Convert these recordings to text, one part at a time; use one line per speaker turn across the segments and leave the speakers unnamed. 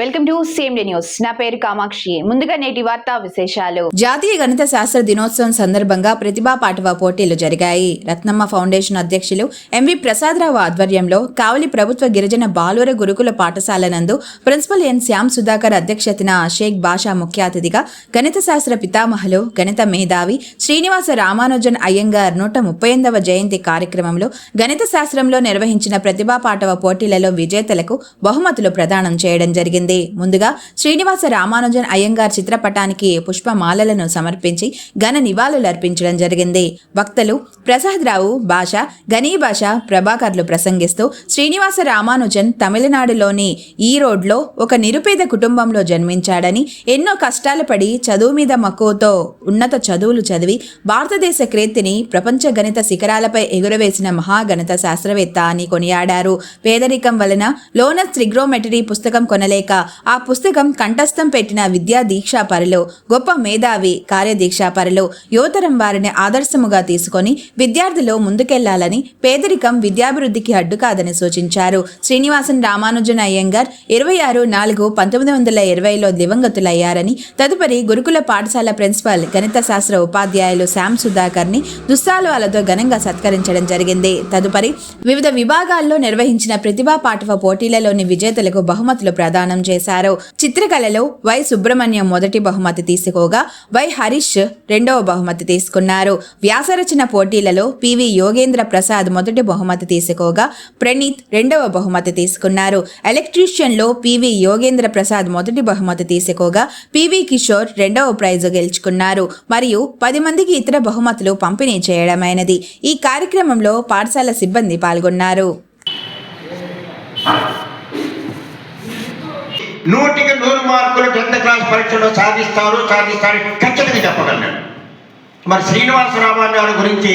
Welcome to same day news. నా పేరు కామాక్షి. ముందుగా నేటి వార్తా విశేషాలు.
జాతీయ గణిత శాస్త్ర దినోత్సవం సందర్భంగా ప్రతిభా పాటవ పోటీలు జరిగాయి. రత్నమ్మ ఫౌండేషన్ అధ్యక్షులు ఎంవి ప్రసాదరావు ఆధ్వర్యంలో కావలి ప్రభుత్వ గిరిజన బాలుర గురుకుల పాఠశాల నందు ప్రిన్సిపల్ ఎన్ శ్యామ్ సుధాకర్ అధ్యక్షతన షేక్ బాషా ముఖ్య అతిథిగా గణిత శాస్త్ర పితామహలు గణిత మేధావి శ్రీనివాస రామానుజన్ అయ్యంగార్ నూట ముప్పై ఎనిమిదవ జయంతి కార్యక్రమంలో గణిత శాస్త్రంలో నిర్వహించిన ప్రతిభా పాటవ పోటీలలో విజేతలకు బహుమతులు ప్రదానం చేయడం జరిగింది. ముందుగా శ్రీనివాస రామానుజన్ అయ్యంగార్ చిత్రపటానికి పుష్పమాలలను సమర్పించి ఘన నివాళులు అర్పించడం జరిగింది. వక్తలు ప్రసాద్ రావు భాష గనీ భాష ప్రభాకర్లు ప్రసంగిస్తూ శ్రీనివాస రామానుజన్ తమిళనాడులోని ఈ రోడ్లో ఒక నిరుపేద కుటుంబంలో జన్మించాడని ఎన్నో కష్టాలు పడి చదువు మీద మక్కువతో ఉన్నత చదువులు చదివి భారతదేశ కీర్తిని ప్రపంచ గణిత శిఖరాలపై ఎగురవేసిన మహాగణిత శాస్త్రవేత్త అని కొనియాడారు. పేదరికం వలన లోనస్ త్రిగ్రోమెటరీ పుస్తకం కొనలేక ఆ పుస్తకం కంఠస్థం పెట్టిన విద్యా దీక్షాపరలో గొప్ప మేధావి కార్యదీక్షాపరలో యువతరం వారిని ఆదర్శముగా తీసుకొని విద్యార్థులు ముందుకెళ్ళాలని పేదరికం విద్యాభివృద్ధికి అడ్డు కాదని సూచించారు. శ్రీనివాసన్ రామానుజన్ అయ్యంగార్ ఇరవై ఆరు నాలుగు పంతొమ్మిది వందల ఇరవైలో దివంగతులయ్యారని తదుపరి గురుకుల పాఠశాల ప్రిన్సిపల్ గణిత శాస్త్ర ఉపాధ్యాయులు శ్యామ్ సుధాకర్ని దుస్సాలువాలతో ఘనంగా సత్కరించడం జరిగింది. తదుపరి వివిధ విభాగాల్లో నిర్వహించిన ప్రతిభా పాఠవ పోటీలలోని విజేతలకు బహుమతులు ప్రదానం చేశారు. చిత్రకళలో వై సుబ్రహ్మణ్యం మొదటి బహుమతి తీసుకోగా వై హరీష్ రెండవ బహుమతి తీసుకున్నారు. వ్యాసరచన పోటీలలో పివి యోగేంద్ర ప్రసాద్ మొదటి బహుమతి తీసుకోగా ప్రణీత్ రెండవ బహుమతి తీసుకున్నారు. ఎలక్ట్రీషియన్లో పివి యోగేంద్ర ప్రసాద్ మొదటి బహుమతి తీసుకోగా పివి కిషోర్ రెండవ ప్రైజు గెలుచుకున్నారు. మరియు పది మందికి ఇతర బహుమతులు పంపిణీ చేయడమైనది. ఈ కార్యక్రమంలో పాఠశాల సిబ్బంది పాల్గొన్నారు.
నూటికి నూరు మార్కులు టెన్త్ క్లాస్ పరీక్షలో సాధిస్తారు సాధిస్తారు ఖచ్చితంగా చెప్పగలను మరి శ్రీనివాస రామారావు గురించి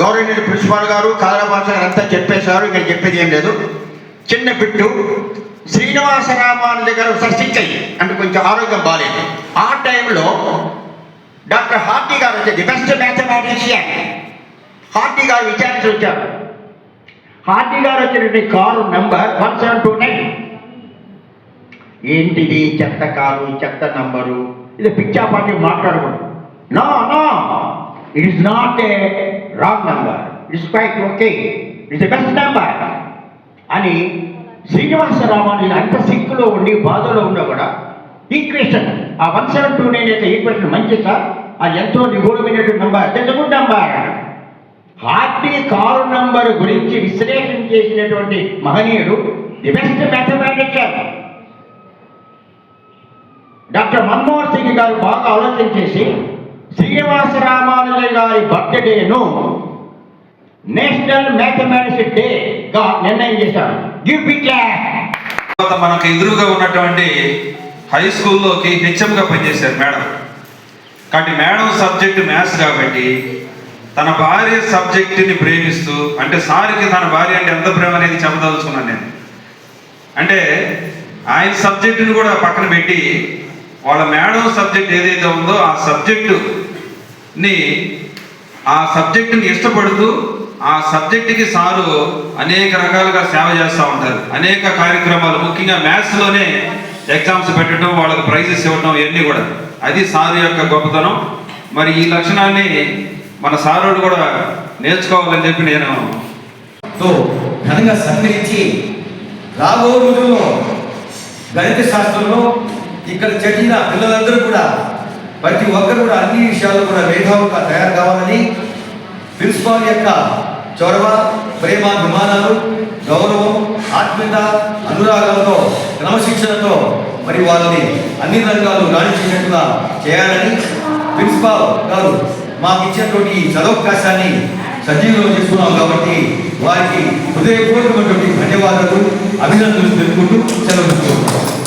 గౌరవనీయులు ప్రిన్సిపాల్ గారు కాదరభాష గారు అంతా చెప్పేశారు ఇక్కడ చెప్పేది ఏం లేదు. చిన్న బిట్టు శ్రీనివాసరామాన్ దగ్గర ఒకసారి అయ్యి అంటే కొంచెం ఆరోగ్యం బాగాలేదు. ఆ టైంలో డాక్టర్ హార్టీ గారు వచ్చేది బెస్ట్ మ్యాథమెటిషియన్. హార్టీ గారు విచారించి వచ్చారు. హార్టీ గారు వచ్చినటువంటి కారు నెంబర్ వన్ సెవెన్ ఏంటిది చెత్త కారు చెత్త నంబరు? ఇది పిచ్చాపాటి మాట్లాడకూడదు. No no it is not a wrong number it's quite okay it's best number అని శ్రీనివాస శ్రీనివాసరామాను అంత సిక్కులో ఉండి బాధలో ఉన్నా కూడా ఈక్వేషన్ ఆ వన్ సెవెన్ టూ నైన్ అయితే ఈక్వేషన్ మంచి సార్. అది ఎంతో నిగూఢమైనటువంటి number that's good number Hardy car number గురించి విశ్లేషణ చేసినటువంటి మహనీయుడు the best mathematician doctor Manmohan Singh గారు బాగా ఆలోచన చేసి శ్రీనివాస రామానుజ గారి బర్త్డేను నేషనల్ మ్యాథమెటిక్స్ డే గా నిర్ణయం చేశారు. గివ్ బిగ్
తర్వాత మనకు ఎదురుగా ఉన్నటువంటి హై స్కూల్లోకి హెచ్ఎంగా పనిచేశారు మేడం. కాబట్టి మేడం సబ్జెక్ట్ మ్యాథ్స్ కాబట్టి తన భార్య సబ్జెక్టుని ప్రేమిస్తూ అంటే సార్కి తన భార్య అంటే ఎంత ప్రేమ అనేది చెప్పదలుచుకున్నాను నేను. అంటే ఆయన సబ్జెక్టుని కూడా పక్కన పెట్టి వాళ్ళ మేడం సబ్జెక్ట్ ఏదైతే ఉందో ఆ సబ్జెక్టుని ఆ సబ్జెక్టుని ఇష్టపడుతూ ఆ సబ్జెక్టుకి సారు అనేక రకాలుగా సేవ చేస్తూ ఉంటారు. అనేక కార్యక్రమాలు ముఖ్యంగా మ్యాథ్స్లోనే ఎగ్జామ్స్ పెట్టడం వాళ్ళకి ప్రైజెస్ ఇవ్వడం ఇవన్నీ కూడా. అది సారు యొక్క గొప్పతనం. మరి ఈ లక్షణాన్ని మన సారోడు కూడా నేర్చుకోవాలని చెప్పి నేను
తో ఘనంగా సత్కరించి రాబో రోజుల్లో గణిత శాస్త్రంలో ఇక్కడ చదివిన పిల్లలందరూ కూడా ప్రతి ఒక్కరు కూడా అన్ని విషయాల్లో కూడా మేధావులుగా తయారు కావాలని ప్రిన్సిపాల్ యొక్క చొరవ ప్రేమ విమానాలు గౌరవం ఆత్మీయత అనురాగాలతో క్రమశిక్షణతో మరి వాళ్ళని అన్ని రంగాలు రాణించేటట్టుగా చేయాలని ప్రిన్సిపాల్ గారు మాకు ఇచ్చినటువంటి ఈ సదవకాశాన్ని చేసుకున్నాం కాబట్టి వారికి హృదయపూర్వకమైనటువంటి ధన్యవాదాలు అభినందనలు తెలుపుకుంటూ సెలవు